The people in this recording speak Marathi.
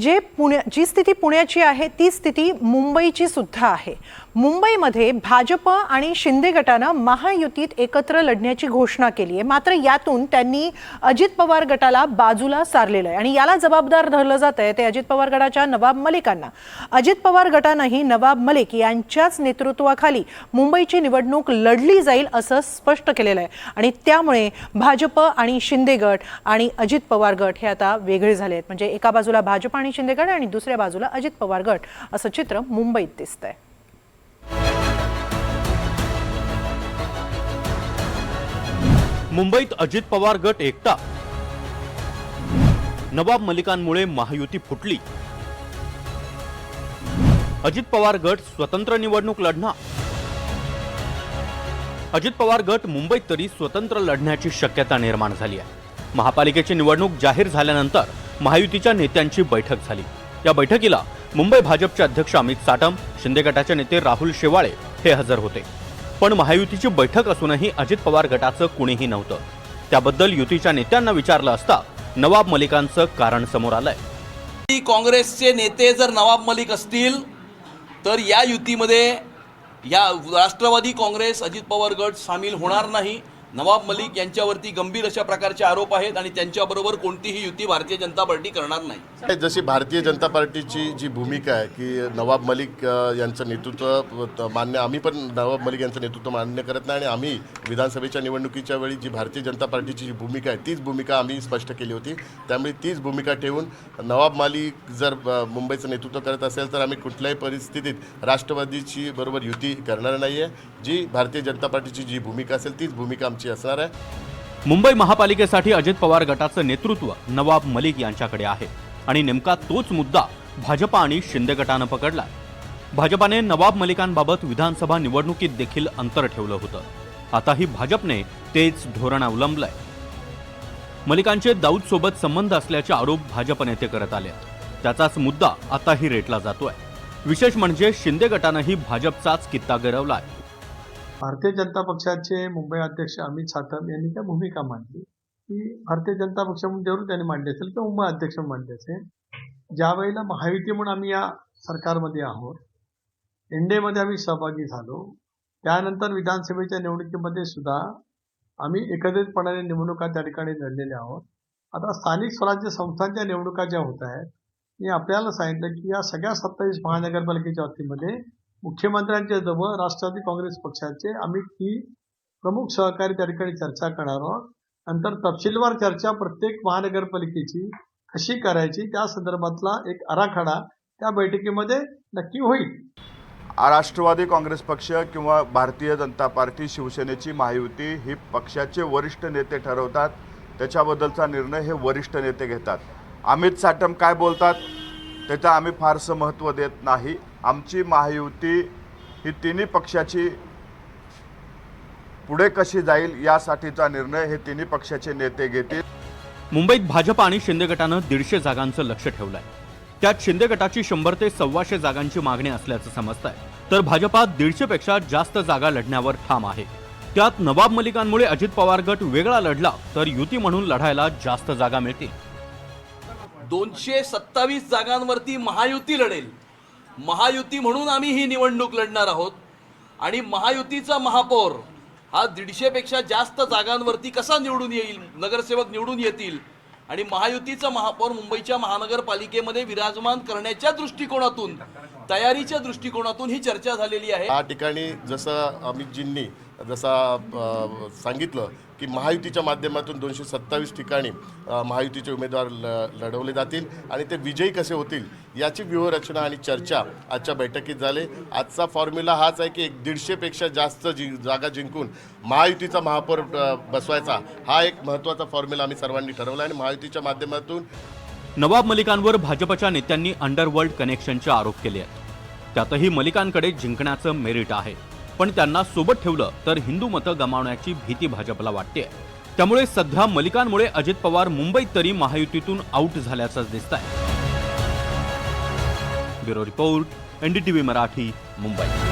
जे पुण्या जी स्थिती पुण्याची आहे ती स्थिती मुंबईची सुद्धा आहे. मुंबईमध्ये भाजप आणि शिंदे गटानं महायुतीत एकत्र लढण्याची घोषणा केली आहे. मात्र यातून त्यांनी अजित पवार गटाला बाजूला सारलेलं आहे. आणि याला जबाबदार धरलं जात आहे ते अजित पवार गटाच्या नवाब मलिकांना. अजित पवार गटानंही नवाब मलिक यांच्याच नेतृत्वाखाली मुंबईची निवडणूक लढली जाईल असं स्पष्ट केलेलं आहे. आणि त्यामुळे भाजप आणि शिंदे गट आणि अजित पवार गट हे आता वेगळे झाले आहेत. म्हणजे एका बाजूला भाजप आणि शिंदे गट आणि दुसऱ्या बाजूला अजित पवार गट. असं चित्र मुंबईत दिसतंय. मुंबईत अजित पवार गट एकटा. नवाब मलिकांमुळे महायुती फुटली. अजित पवार गट स्वतंत्र निवडणूक लढणार. अजित पवार गट मुंबईत तरी स्वतंत्र लढण्याची शक्यता निर्माण झाली आहे. महापालिकेची निवडणूक जाहीर झाल्यानंतर महायुतीच्या नेत्यांची बैठक झाली. या बैठकीला मुंबई भाजपचे अध्यक्ष अमित साटम शिंदे गटाचे नेते राहुल शेवाळे हे हजर होते. पण महायुतीची बैठक असूनही अजित पवार गटाचं कुणीही नव्हतं. त्याबद्दल युतीच्या नेत्यांना विचारलं असता नवाब मलिकांचं कारण समोर आलंय. की काँग्रेसचे नेते जर नवाब मलिक असतील तर या युतीमध्ये या राष्ट्रवादी काँग्रेस अजित पवार गट सामील होणार नाही. नवाब मलिक यांच्यावरती गंभीर अशा प्रकारचे आरोप आहेत आणि त्यांच्याबरोबर कोणतीही युती भारतीय जनता पार्टी करणार नाही. जशी भारतीय जनता पार्टीची जी भूमिका आहे की नवाब मलिक यांचं नेतृत्व मान्य आम्ही पण नवाब मलिक यांचं नेतृत्व मान्य करत नाही आणि आम्ही विधानसभेच्या निवडणुकीच्या वेळी जी भारतीय जनता पार्टीची जी भूमिका आहे तीच भूमिका आम्ही स्पष्ट केली होती. त्यामुळे तीच भूमिका ठेवून नवाब मलिक जर मुंबईचं नेतृत्व करत असेल तर आम्ही कुठल्याही परिस्थितीत राष्ट्रवादीची बरोबर युती करणार नाही आहे जी भारतीय जनता पार्टीची जी भूमिका असेल तीच भूमिका आमची असणार आहे. मुंबई महापालिकेसाठी अजित पवार गटाचं नेतृत्व नवाब मलिक यांच्याकडे आहे. आणि नेमका तोच मुद्दा भाजपा आणि शिंदे गटानं पकडला भाजपाने नवाब मलिकांबाबत विधानसभा निवडणुकीत देखील अंतर ठेवलं होतं. आताही भाजपने तेच धोरण अवलंबलंय. मलिकांचे दाऊद सोबत संबंध असल्याचे आरोप भाजप नेते करत आले त्याचाच मुद्दा आताही रेटला जातोय. विशेष म्हणजे शिंदे गटानंही भाजपचाच कित्ता गिरवलाय. भारतीय जनता पक्षाचे मुंबई अध्यक्ष अमित साटम यांनी त्या भूमिका मांडली. की भारतीय जनता पक्ष म्हणून जरूर त्यांनी मांडली असेल किंवा मुंबई अध्यक्ष मांडले असेल ज्या वेळेला महायुती म्हणून आम्ही या सरकारमध्ये आहोत एनडीएमध्ये आम्ही सहभागी झालो त्यानंतर विधानसभेच्या निवडणुकीमध्ये सुद्धा आम्ही एकत्रितपणाने निवडणुका त्या ठिकाणी लढलेल्या आहोत. आता स्थानिक स्वराज्य संस्थांच्या निवडणुका ज्या होत आहेत मी आपल्याला सांगितलं की या सगळ्या सत्तावीस महानगरपालिकेच्या बाबतीमध्ये मुख्यमंत्र्यांच्या जवळ राष्ट्रवादी काँग्रेस पक्षाचे आम्ही ती प्रमुख सहकारी त्या ठिकाणी चर्चा करणार आहोत. नंतर तपशीलवार चर्चा प्रत्येक महानगरपालिकेची कशी करायची त्या संदर्भातला एक आराखडा त्या बैठकीमध्ये नक्की होईल. राष्ट्रवादी काँग्रेस पक्ष किंवा भारतीय जनता पार्टी शिवसेनेची महायुती ही पक्षाचे वरिष्ठ नेते ठरवतात. त्याच्याबद्दलचा निर्णय हे वरिष्ठ नेते घेतात. अमित साटम काय बोलतात त्याचं आम्ही फारसं महत्त्व देत नाही. आमची महायुती ही तिन्ही पक्षाची पुढे कशी जाईल यासाठीचा निर्णय हे तिन्ही पक्षाचे नेते घेतील. मुंबईत भाजप आणि शिंदे गटानं दीडशे जागांचं लक्ष ठेवलंय. त्यात शिंदे गटाची शंभर ते सव्वाशे जागांची मागणी असल्याचं समजत आहे तर भाजपात दीडशे पेक्षा जास्त जागा लढण्यावर ठाम आहे. त्यात नवाब मलिकांमुळे अजित पवार गट वेगळा लढला तर युती म्हणून लढायला जास्त जागा मिळतील. दोनशे सत्तावीस जागांवरती महायुती लढेल. महायुती म्हणून आम्ही ही निवडणूक लढणार आहोत. आणि महायुतीचा महापौर हा दीडशेपेक्षा जास्त जागांवरती कसा निवडून येईल? नगरसेवक निवडून येतील. आणि महायुतीचा महापौर मुंबईच्या महानगरपालिकेमध्ये विराजमान करण्याच्या दृष्टिकोनातून तयारीच्या दृष्टिकोनातून ही चर्चा झालेली आहे. या ठिकाणी जसं अमितजींनी जसा सांगितलं की महायुतीच्या माध्यमातून दोनशे सत्तावीस ठिकाणी महायुतीचे उमेदवार ल लढवले जातील आणि ते विजयी कसे होतील याची व्यूहरचना आणि चर्चा आजच्या बैठकीत झाली. आजचा फॉर्म्युला हाच आहे की एक दीडशेपेक्षा जास्त जि जागा जिंकून महायुतीचा महापौर बसवायचा. हा एक महत्त्वाचा फॉर्म्युला आम्ही सर्वांनी ठरवला आणि महायुतीच्या माध्यमातून नवाब मलिकांवर भाजपच्या नेत्यांनी अंडरवर्ल्ड कनेक्शनचे आरोप केले आहेत. त्यातही मलिकांकडे जिंकण्याचं मेरिट आहे. पण त्यांना सोबत ठेवलं तर हिंदू मतं गमावण्याची भीती भाजपला वाटते त्यामुळे सध्या मलिकांमुळे अजित पवार मुंबईत तरी महायुतीतून आऊट झाल्याचंच दिसत आहे bureau report NDTV Marathi Mumbai.